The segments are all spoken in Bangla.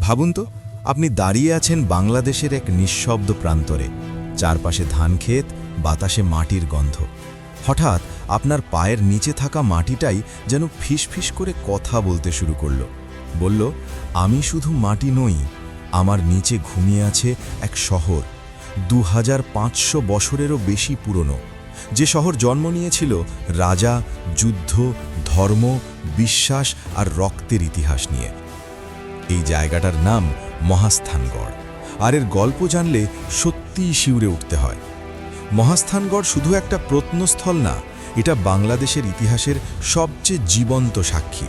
ভাবুন তো, আপনি দাঁড়িয়ে আছেন বাংলাদেশের এক নিঃশব্দ প্রান্তরে। চারপাশে ধান ধানক্ষেত, বাতাসে মাটির গন্ধ। হঠাৎ আপনার পায়ের নিচে থাকা মাটিটাই যেন ফিসফিস করে কথা বলতে শুরু করল। বলল, আমি শুধু মাটি নই, আমার নিচে ঘুমিয়ে আছে এক শহর দু হাজার পাঁচশো বছরেরও বেশি পুরনো। যে শহর জন্ম নিয়েছিল রাজা, যুদ্ধ, ধর্ম, বিশ্বাস আর রক্তের ইতিহাস নিয়ে। এই জায়গাটার নাম মহাস্থানগড়। আর এর গল্প জানলে সত্যিই শিউরে উঠতে হয়। মহাস্থানগড় শুধু একটা প্রত্নস্থল না, এটা বাংলাদেশের ইতিহাসের সবচেয়ে জীবন্ত সাক্ষী।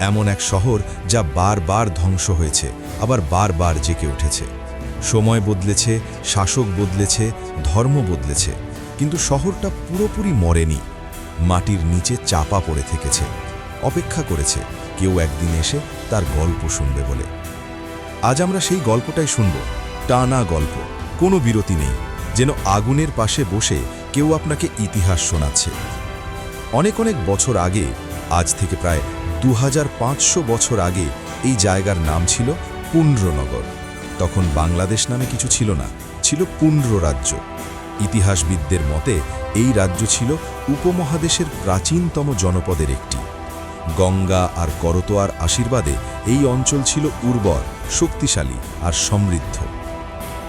এমন এক শহর যা বারবার ধ্বংস হয়েছে, আবার বারবার জেগে উঠেছে। সময় বদলেছে, শাসক বদলেছে, ধর্ম বদলেছে, কিন্তু শহরটা পুরোপুরি মরেনি। মাটির নিচে চাপা পড়ে থেকেছে, অপেক্ষা করেছে। কেউ একদিন এসে তার গল্প শুনবে বলে। আজ আমরা সেই গল্পটাই শুনব, টানা গল্প, কোনো বিরতি নেই, যেন আগুনের পাশে বসে কেউ আপনাকে ইতিহাস শোনাচ্ছে। অনেক অনেক বছর আগে, আজ থেকে প্রায় দু হাজার পাঁচশো বছর আগে, এই জায়গার নাম ছিল পুণ্ড্রনগর তখন বাংলাদেশ নামে কিছু ছিল না, ছিল পুণ্ড্র রাজ্য। ইতিহাসবিদদের মতে, এই রাজ্য ছিল উপমহাদেশের প্রাচীনতম জনপদের একটি। গঙ্গা আর করতোয়ার আশীর্বাদে এই অঞ্চল ছিল উর্বর, শক্তিশালী আর সমৃদ্ধ।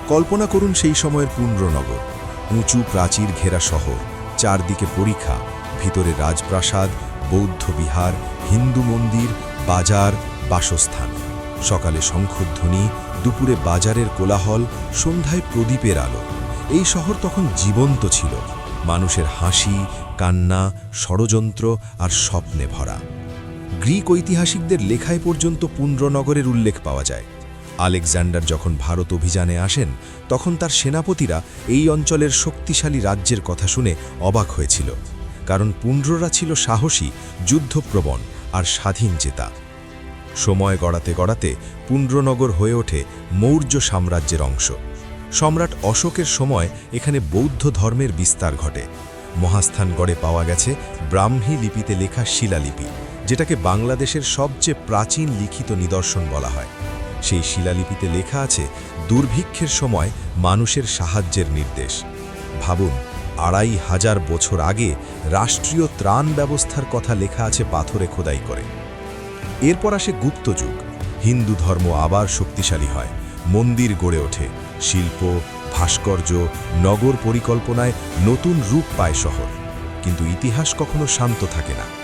কল্পনা করুন সেই সময়ের পুণ্ড্রনগর উঁচু প্রাচীর ঘেরা শহর, চারদিকে পরীক্ষা ভিতরে রাজপ্রাসাদ, বৌদ্ধ বিহার, হিন্দু মন্দির, বাজার, বাসস্থান। সকালে শঙ্খধ্বনি, দুপুরে বাজারের কোলাহল, সন্ধ্যায় প্রদীপের আলো। এই শহর তখন জীবন্ত ছিল। মানুষের হাসি, কান্না, ষড়যন্ত্র আর স্বপ্নে ভরা। গ্রিক ঐতিহাসিকদের লেখায় পর্যন্ত পুণ্ড্রনগরের উল্লেখ পাওয়া যায়। আলেকজান্ডার যখন ভারত অভিযানে আসেন, তখন তার সেনাপতিরা এই অঞ্চলের শক্তিশালী রাজ্যের কথা শুনে অবাক হয়েছিল, কারণ পুণ্ড্ররা ছিল সাহসী, যুদ্ধপ্রবণ আর স্বাধীন চেতা সময় গড়াতে গড়াতে পুণ্ড্রনগর হয়ে ওঠে মৌর্য সাম্রাজ্যের অংশ। সম্রাট অশোকের সময় এখানে বৌদ্ধ ধর্মের বিস্তার ঘটে। মহাস্থানগড়ে পাওয়া গেছে ব্রাহ্মী লিপিতে লেখা শিলালিপি। যেটাকে বাংলাদেশের সবচেয়ে প্রাচীন লিখিত নিদর্শন বলা হয়। সেই শিলালিপিতে লেখা আছে, দুর্ভিক্ষের সময় মানুষের সাহায্যের নির্দেশ। ভাবুন, আড়াই হাজার বছর আগে রাষ্ট্রীয় ত্রাণ ব্যবস্থার কথা লেখা আছে পাথরে খোদাই করে। এরপর আসে গুপ্ত যুগ। হিন্দু ধর্ম আবার শক্তিশালী হয়। মন্দির গড়ে ওঠে। শিল্প, ভাস্কর্য, নগর পরিকল্পনায় নতুন রূপ পায় শহর। কিন্তু ইতিহাস কখনো শান্ত থাকে না।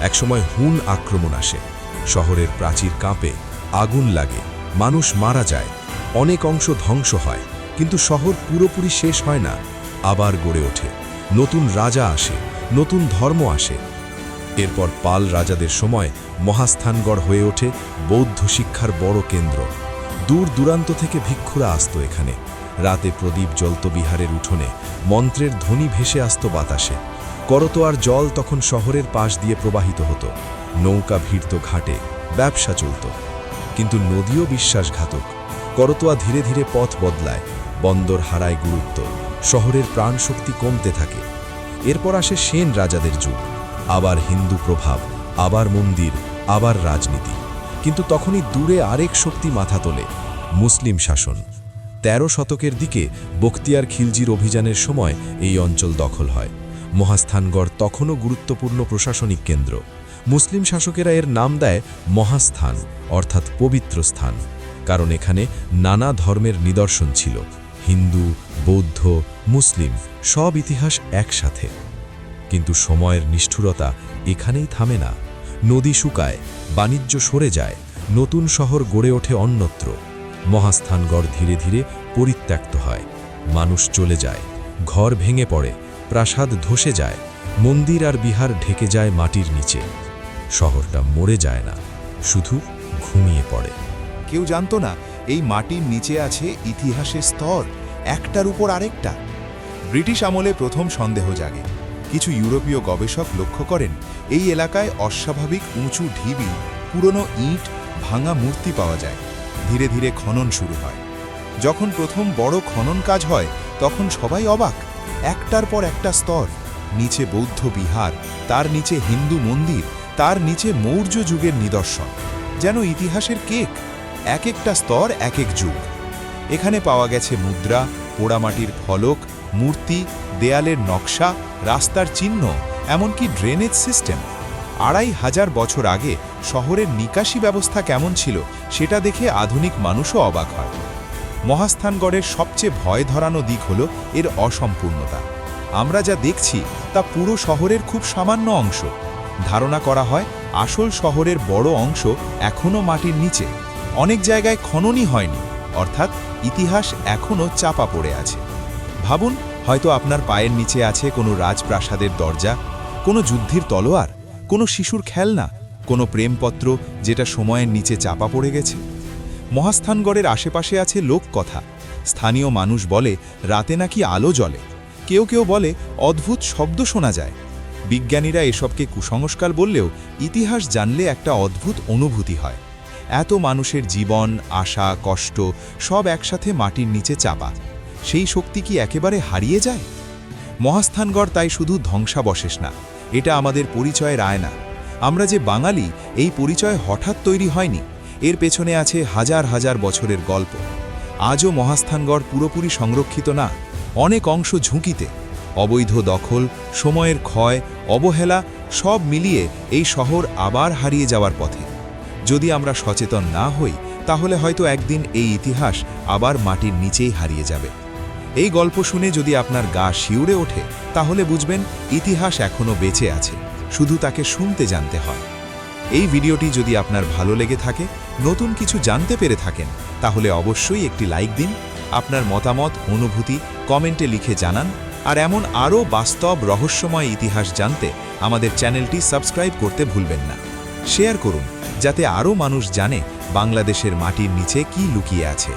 একসময় হুন আক্রমণ আসে। শহরের প্রাচীর কাঁপে, আগুন লাগে, মানুষ মারা যায়, অনেক অংশ ধ্বংস হয়, কিন্তু শহর পুরোপুরি শেষ হয় না, আবার গড়ে ওঠে। নতুন রাজা আসে, নতুন ধর্ম আসে। এরপর পাল রাজাদের সময় মহাস্থানগড় হয়ে ওঠে, বৌদ্ধ শিক্ষার বড় কেন্দ্র। দূর দূরান্ত থেকে ভিক্ষুরা আসত এখানে। রাতে প্রদীপ জ্বলত বিহারের উঠোনে, মন্ত্রের ধ্বনি ভেসে আসত বাতাসে। করতোয়ার জল তখন শহরের পাশ দিয়ে প্রবাহিত হতো। নৌকা ভিড়ত ঘাটে, ব্যবসা চলত। কিন্তু নদীও বিশ্বাসঘাতক। করতোয়া ধীরে ধীরে পথ বদলায়, বন্দর হারায় গুরুত্ব, শহরের প্রাণশক্তি কমতে থাকে। এরপর আসে সেন রাজাদের যুগ। আবার হিন্দু প্রভাব, আবার মন্দির, আবার রাজনীতি। কিন্তু তখনই দূরে আরেক শক্তি মাথা তোলে, মুসলিম শাসন। তেরো শতকের দিকে বখতিয়ার খিলজির অভিযানের সময় এই অঞ্চল দখল হয়। মহাস্থানগড় তখনও গুরুত্বপূর্ণ প্রশাসনিক কেন্দ্র। মুসলিম শাসকেরা এর নাম দেয় মহাস্থান, অর্থাৎ পবিত্র স্থান, কারণ এখানে নানা ধর্মের নিদর্শন ছিল। হিন্দু, বৌদ্ধ, মুসলিম সব ইতিহাস একসাথে। কিন্তু সময়ের নিষ্ঠুরতা এখানেই থামে না। নদী শুকায়, বাণিজ্য সরে যায়, নতুন শহর গড়ে ওঠে অন্যত্র। মহাস্থানগড় ধীরে ধীরে পরিত্যক্ত হয়। মানুষ চলে যায়, ঘর ভেঙে পড়ে প্রাসাদ ধসে যায়, মন্দির আর বিহার ঢেকে যায় মাটির নিচে। শহরটা মরে যায় না, শুধু ঘুমিয়ে পড়ে। কেউ জানতো না, এই মাটির নিচে আছে ইতিহাসের স্তর, একটার উপর আরেকটা। ব্রিটিশ আমলে প্রথম সন্দেহ জাগে। কিছু ইউরোপীয় গবেষক লক্ষ্য করেন, এই এলাকায় অস্বাভাবিক উঁচু ঢিবি, পুরনো ইট, ভাঙা মূর্তি পাওয়া যায়। ধীরে ধীরে খনন শুরু হয়। যখন প্রথম বড় খনন কাজ হয়, তখন সবাই অবাক। একটার পর একটা স্তর, নিচে বৌদ্ধ বিহার, তার নিচে হিন্দু মন্দির, তার নিচে মৌর্য যুগের নিদর্শন। যেন ইতিহাসের কেক এক একটা স্তর এক এক যুগ। এখানে পাওয়া গেছে মুদ্রা, পোড়ামাটির ফলক, মূর্তি, দেয়ালের নকশা, রাস্তার চিহ্ন, এমনকি ড্রেনেজ সিস্টেম। আড়াই হাজার বছর আগে শহরের নিকাশি ব্যবস্থা কেমন ছিল, সেটা দেখে আধুনিক মানুষও অবাক হয়। মহাস্থানগড়ের সবচেয়ে ভয় ধরানো দিক হল এর অসম্পূর্ণতা। আমরা যা দেখছি তা পুরো শহরের খুব সামান্য অংশ। ধারণা করা হয়, আসল শহরের বড় অংশ এখনও মাটির নিচে। অনেক জায়গায় খননই হয়নি, অর্থাৎ ইতিহাস এখনও চাপা পড়ে আছে। ভাবুন, হয়তো আপনার পায়ের নিচে আছে কোনো রাজপ্রাসাদের দরজা, কোনো যুদ্ধের তলোয়ার, কোনো শিশুর খেলনা, কোনো প্রেমপত্র যেটা সময়ের নিচে চাপা পড়ে গেছে। মহাস্থানগড়ের আশেপাশে আছে লোককথা। স্থানীয় মানুষ বলে, রাতে নাকি আলো জ্বলে। কেউ কেউ বলে, অদ্ভুত শব্দ শোনা যায়। বিজ্ঞানীরা এসবকে কুসংস্কার বললেও ইতিহাস জানলে একটা অদ্ভুত অনুভূতি হয়। এত মানুষের জীবন, আশা, কষ্ট সব একসাথে মাটির নিচে চাপা। সেই শক্তি কি একেবারে হারিয়ে যায়? মহাস্থানগড় তাই শুধু ধ্বংসাবশেষ না, এটা আমাদের পরিচয়ের আয়না। আমরা যে বাঙালি, এই পরিচয় হঠাৎ তৈরি হয়নি। এর পেছনে আছে হাজার হাজার বছরের গল্প। আজও মহাস্থানগড় পুরোপুরি সংরক্ষিত না, অনেক অংশ ঝুঁকিতে। অবৈধ দখল, সময়ের ক্ষয়, অবহেলা, সব মিলিয়ে এই শহর আবার হারিয়ে যাওয়ার পথে। যদি আমরা সচেতন না হই, তাহলে হয়তো একদিন এই ইতিহাস আবার মাটির নিচেই হারিয়ে যাবে। এই গল্প শুনে যদি আপনার গা শিউরে ওঠে, তাহলে বুঝবেন ইতিহাস এখনও বেঁচে আছে, শুধু তাকে শুনতে জানতে হয়। এই ভিডিওটি যদি আপনার ভালো লেগে থাকে নতুন কিছু জানতে পেরে থাকেন, তাহলে অবশ্যই একটি লাইক দিন, আপনার মতামত, অনুভূতি কমেন্টে লিখে জানান, আর এমন আরও বাস্তব রহস্যময় ইতিহাস জানতে আমাদের চ্যানেলটি সাবস্ক্রাইব করতে ভুলবেন না। শেয়ার করুন, যাতে আরও মানুষ জানে বাংলাদেশের মাটির নিচে কি লুকিয়ে আছে।